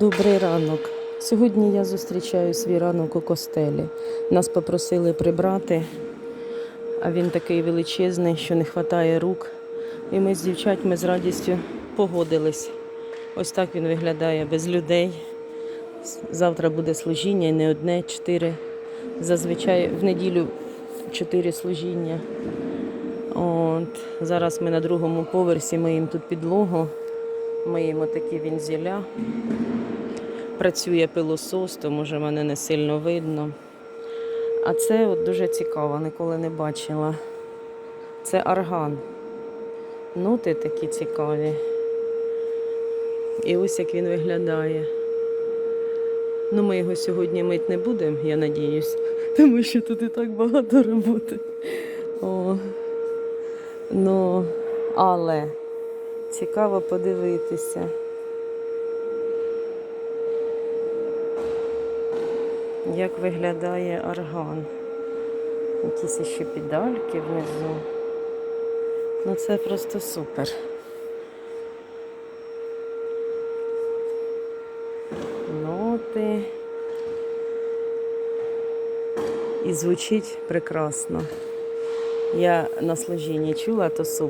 Добрий ранок. Сьогодні я зустрічаю свій ранок у костелі. Нас попросили прибрати, а він такий величезний, що не вистачає рук. І ми з дівчатами з радістю погодились. Ось так він виглядає без людей. Завтра буде служіння і не одне, чотири. Зазвичай в неділю чотири служіння. От. Зараз ми на другому поверсі миємо тут підлогу, миємо такі вінзіля. Працює пилосос, то може мене не сильно видно. А це от дуже цікаво, ніколи не бачила. Це арган. Ноти такі цікаві. І ось як він виглядає. Ну, ми його сьогодні мить не будемо, я надіюсь, тому що тут і так багато роботи. О. Ну, але цікаво подивитися. Як виглядає орган. Якісь ще педальки внизу. Ну це просто супер. Ноти. І звучить прекрасно. Я на служінні чула, то супер.